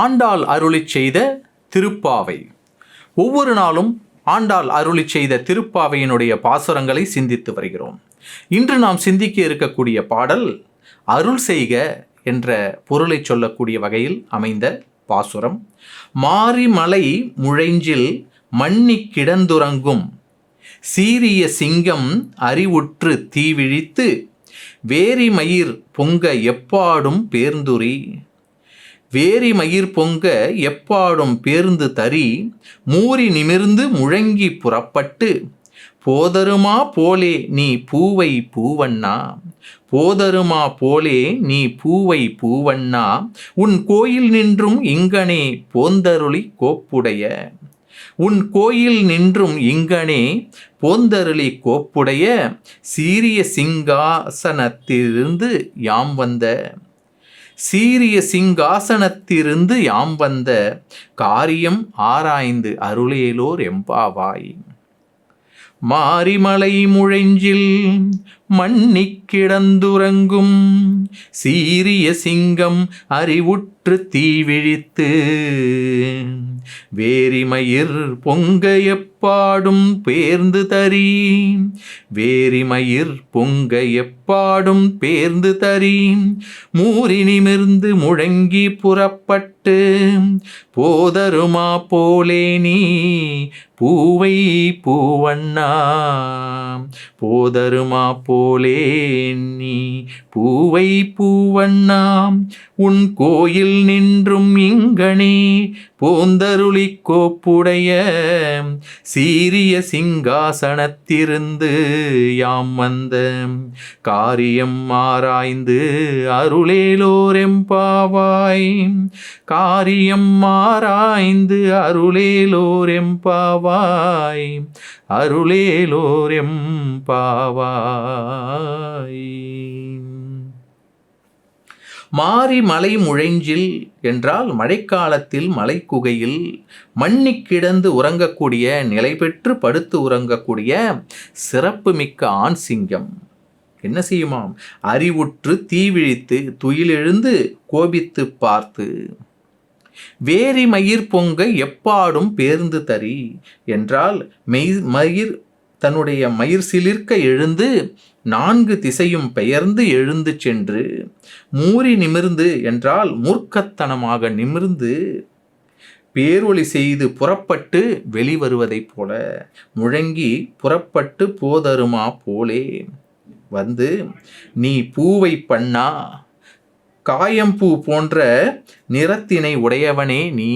ஆண்டாள் அருளிச் செய்த திருப்பாவை. ஒவ்வொரு நாளும் ஆண்டாள் அருளிச் செய்த திருப்பாவையினுடைய பாசுரங்களை சிந்தித்து வருகிறோம். இன்று நாம் சிந்திக்க இருக்கக்கூடிய பாடல் அருள் செய்க என்ற பொருளை சொல்லக்கூடிய வகையில் அமைந்த பாசுரம். மாரிமலை முழைஞ்சில் மண்ணி கிடந்துறங்கும் சீரிய சிங்கம் அறிவுற்று தீவிழித்து வேரிமயிர் பொங்க எப்பாடும் பேர்ந்துரி வேரி மயிர் பொங்க எப்பாடும் பேர்ந்து தறி மூறி நிமிர்ந்து முழங்கி புறப்பட்டு போதருமா போலே நீ பூவை பூவண்ணா போதருமா போலே நீ பூவை பூவண்ணா உன் கோயில் நின்றும் இங்கனே போந்தருளி கோப்புடைய உன் கோயில் நின்றும் இங்கனே போந்தருளி கோப்புடைய சீரிய சிங்காசனத்திலிருந்து யாம் வந்த சீரிய சிங்காசனத்திலிருந்து யாம் வந்த காரியம் ஆராய்ந்து அருளேலோர் எம்பாவாய். மாரிமலை முழைஞ்சில் மண்ணிக்கிடந்துறங்கும் சீரிய சிங்கம் அறிவுற்று தீவிழித்து வேரிமயிர் பொங்க எப்பாடும் பேர்ந்து தரி. வேரிமயிர் பொங்க எப்பாடும் பேர்ந்து தரி. மூறி நிமிர்ந்து முழங்கி புறப்பட்டு போதருமா போலே நீ? பூவை பூவண்ணா போதருமா போ போலே நீ பூவை பூவண்ணாம். உன் கோயில் நின்றும் இங்கனே போந்தருளி கோப்புடைய சீரிய சிங்காசனத்திருந்து யாம் வந்த காரியம் ஆராய்ந்து அருளேலோரெம்பாவாய். காரியம் ஆராய்ந்து அருளேலோரெம்பாவாய். அருளேலோரெம்பாவாய். மாறி மலை முழைஞ்சில் என்றால் மழைக்காலத்தில் மலைக்குகையில் மண்ணி கிடந்து உறங்கக்கூடிய நிலை பெற்று படுத்து உறங்கக்கூடிய சிறப்புமிக்க ஆண் சிங்கம். என்ன செய்யுமாம் அறிவுற்று தீவிழித்து துயிலெழுந்து கோபித்து பார்த்து வேரி மயிர் பொங்க எப்பாடும் பேர்ந்து தரி என்றால் மெய் மயிர் தன்னுடைய மயிர் சிலிர்க்க எழுந்து நான்கு திசையும் பெயர்ந்து எழுந்து சென்று மூறி நிமிர்ந்து என்றால் மூர்க்கத்தனமாக நிமிர்ந்து பேரொளி செய்து புறப்பட்டு வெளிவருவதைப் போல முழங்கி புறப்பட்டு போதருமா போலே. வந்து நீ பூவை பண்ணா காயம்பூ போன்ற நிறத்தினை உடையவனே நீ.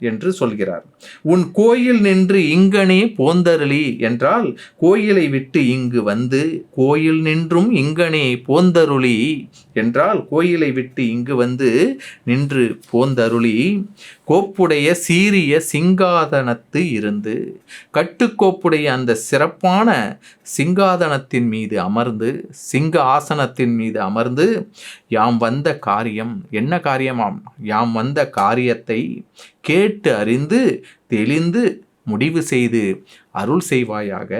என்று சொல்கிறார். உன் கோயில் நின்று இங்கனே போந்தருளி என்றால் கோயிலை விட்டு இங்கு வந்து கோயில் நின்றும் இங்கனே போந்தருளி என்றால் கோயிலை விட்டு இங்கு வந்து நின்று போந்தருளி கோப்புடைய சீரிய சிங்காதனத்து இருந்து கட்டுக்கோப்புடைய அந்த சிறப்பான சிங்காதனத்தின் மீது அமர்ந்து சிங்க ஆசனத்தின் மீது அமர்ந்து யாம் வந்த காரியம் என்ன காரியமாம்? யாம் வந்த காரியத்தை கேட்டு அறிந்து தெளிந்து முடிவு செய்து அருள் செய்வாயாக.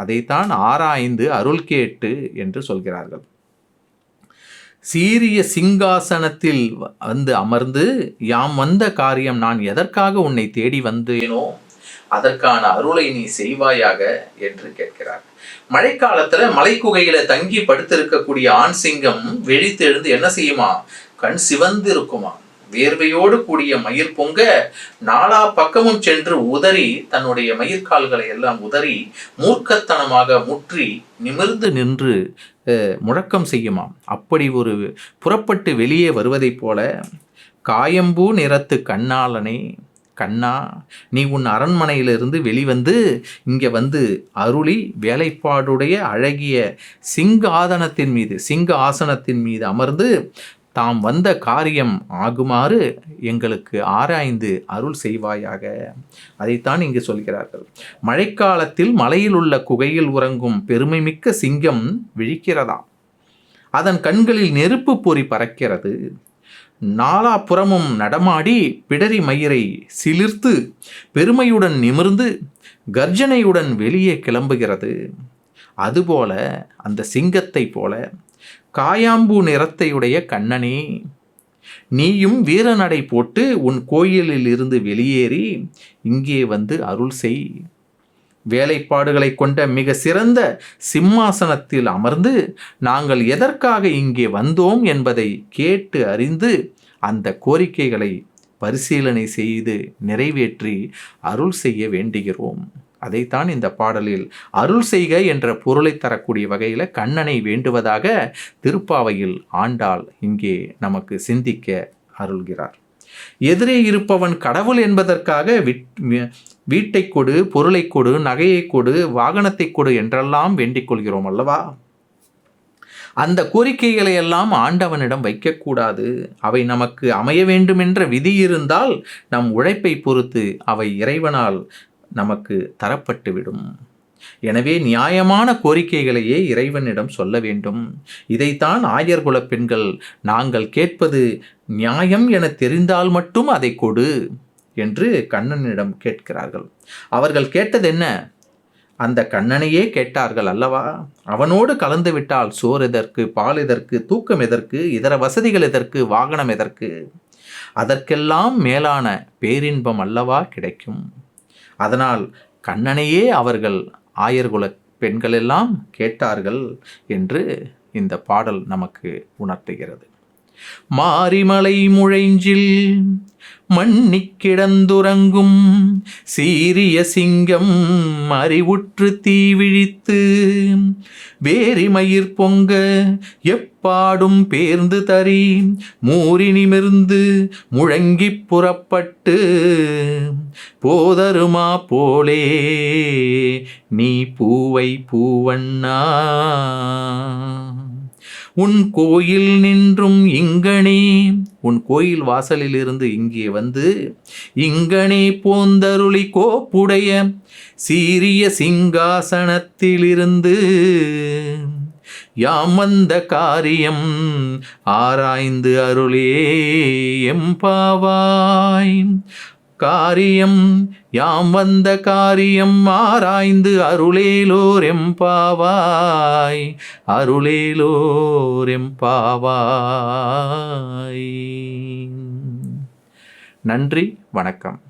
அதைத்தான் ஆராய்ந்து அருள் கேட்டு என்று சொல்கிறார்கள். சீரிய சிங்காசனத்தில் வந்து அமர்ந்து யாம் வந்த காரியம் நான் எதற்காக உன்னை தேடி வந்தேனோ அதற்கான அருளை நீ செய்வாயாக என்று கேட்கிறார். மழைக்காலத்துல மலைக்குகையில தங்கி படுத்திருக்கக்கூடிய ஆண் சிங்கம் வெளித்தெழுந்து என்ன செய்யுமா? கண் சிவந்து இருக்குமா வேர்வையோடு கூடிய மயிர் பொங்க நாலா பக்கமும் சென்று உதறி தன்னுடைய மயிர்கால்களை எல்லாம் உதறி மூர்க்கத்தனமாக முற்றி நிமிர்ந்து நின்று முழக்கம் செய்யுமாம். அப்படி ஒரு புறப்பட்டு வெளியே வருவதைப் போல காயம்பூ நிறத்து கண்ணாளனே கண்ணா நீ உன் அரண்மனையிலிருந்து வெளிவந்து இங்கே வந்து அருளி வேலைப்பாடுடைய அழகிய சிங்க ஆதனத்தின் மீது சிங்க ஆசனத்தின் மீது அமர்ந்து தாம் வந்த காரியம் ஆகுமாறு எங்களுக்கு ஆராய்ந்து அருள் செய்வாயாக. அதைத்தான் இங்கு சொல்கிறார்கள். மழைக்காலத்தில் மலையில் உள்ள குகையில் உறங்கும் பெருமைமிக்க சிங்கம் விழிக்கிறதா? அதன் கண்களில் நெருப்பு பொறி பறக்கிறது. நாலாபுறமும் நடமாடி பிடரி மயிரை சிலிர்த்து பெருமையுடன் நிமிர்ந்து கர்ஜனையுடன் வெளியே கிளம்புகிறது. அதுபோல அந்த சிங்கத்தை போல காயாம்பூ நிறத்தையுடைய கண்ணனே நீயும் வீரநடை போட்டு உன் கோயிலில் இருந்து வெளியேறி இங்கே வந்து அருள் செய். வேலைப்பாடுகளை கொண்ட மிக சிறந்த சிம்மாசனத்தில் அமர்ந்து நாங்கள் எதற்காக இங்கே வந்தோம் என்பதை கேட்டு அறிந்து அந்த கோரிக்கைகளை பரிசீலனை செய்து நிறைவேற்றி அருள் செய்ய வேண்டுகிறோம். அதைத்தான் இந்த பாடலில் அருள் செய்க என்ற பொருளை தரக்கூடிய வகையில் கண்ணனை வேண்டுவதாக திருப்பாவையில் ஆண்டாள் இங்கே நமக்கு சிந்திக்க அருள்கிறார். எதிரே இருப்பவன் கடவுள் என்பதற்காக வீட்டை கொடு பொருளை கொடு நகையை கொடு வாகனத்தை கொடு என்றெல்லாம் வேண்டிக் கொள்கிறோம் அல்லவா? அந்த கோரிக்கைகளை எல்லாம் ஆண்டவனிடம் வைக்கக்கூடாது அவை நமக்கு அமைய வேண்டுமென்ற விதி இருந்தால் நம் உழைப்பை பொறுத்து அவை இறைவனால் நமக்கு தரப்பட்டுவிடும். எனவே நியாயமான கோரிக்கைகளையே இறைவனிடம் சொல்ல வேண்டும். இதைத்தான் ஆயர்குல பெண்கள் நாங்கள் கேட்பது நியாயம் என தெரிந்தால் மட்டும் அதை கொடு என்று கண்ணனிடம் கேட்கிறார்கள். அவர்கள் கேட்டது என்ன? அந்த கண்ணனையே கேட்டார்கள் அல்லவா? அவனோடு கலந்து விட்டால் சோர் எதற்கு பால் எதற்கு தூக்கம் எதற்கு இதர வசதிகள் எதற்கு வாகனம் எதற்கு? அதற்கெல்லாம் மேலான பேரின்பம் அல்லவா கிடைக்கும்? அதனால் கண்ணனையே அவர்கள் ஆயர்குல பெண்களெல்லாம் கேட்டார்கள் என்று இந்த பாடல் நமக்கு உணர்த்துகிறது. மாரிமலை முழைஞ்சில் மண்ணி கிடந்துறங்கும் சீரிய சிங்கம் அறிவுற்று தீவிழித்து வேரிமயிர் பொங்க எப்பாடும் பேர்ந்து தறி மூறி நிமிர்ந்து முழங்கி புறப்பட்டு போதருமா போலே நீ பூவை பூவண்ணா. உன் கோயில் நின்றும் இங்கனே. உன் கோயில் வாசலில் இருந்து இங்கே வந்து இங்கனே போந்தருளி கோப்புடைய சீரிய சிங்காசனத்திலிருந்து யாம் வந்த காரியம் ஆராய்ந்து அருளே எம்பாவாய் காரியம் யாம் வந்த காரியம் ஆராய்ந்து அருளேலோர் எம்பாவாய் அருளேலோர் எம்பாவாய் நன்றி வணக்கம்.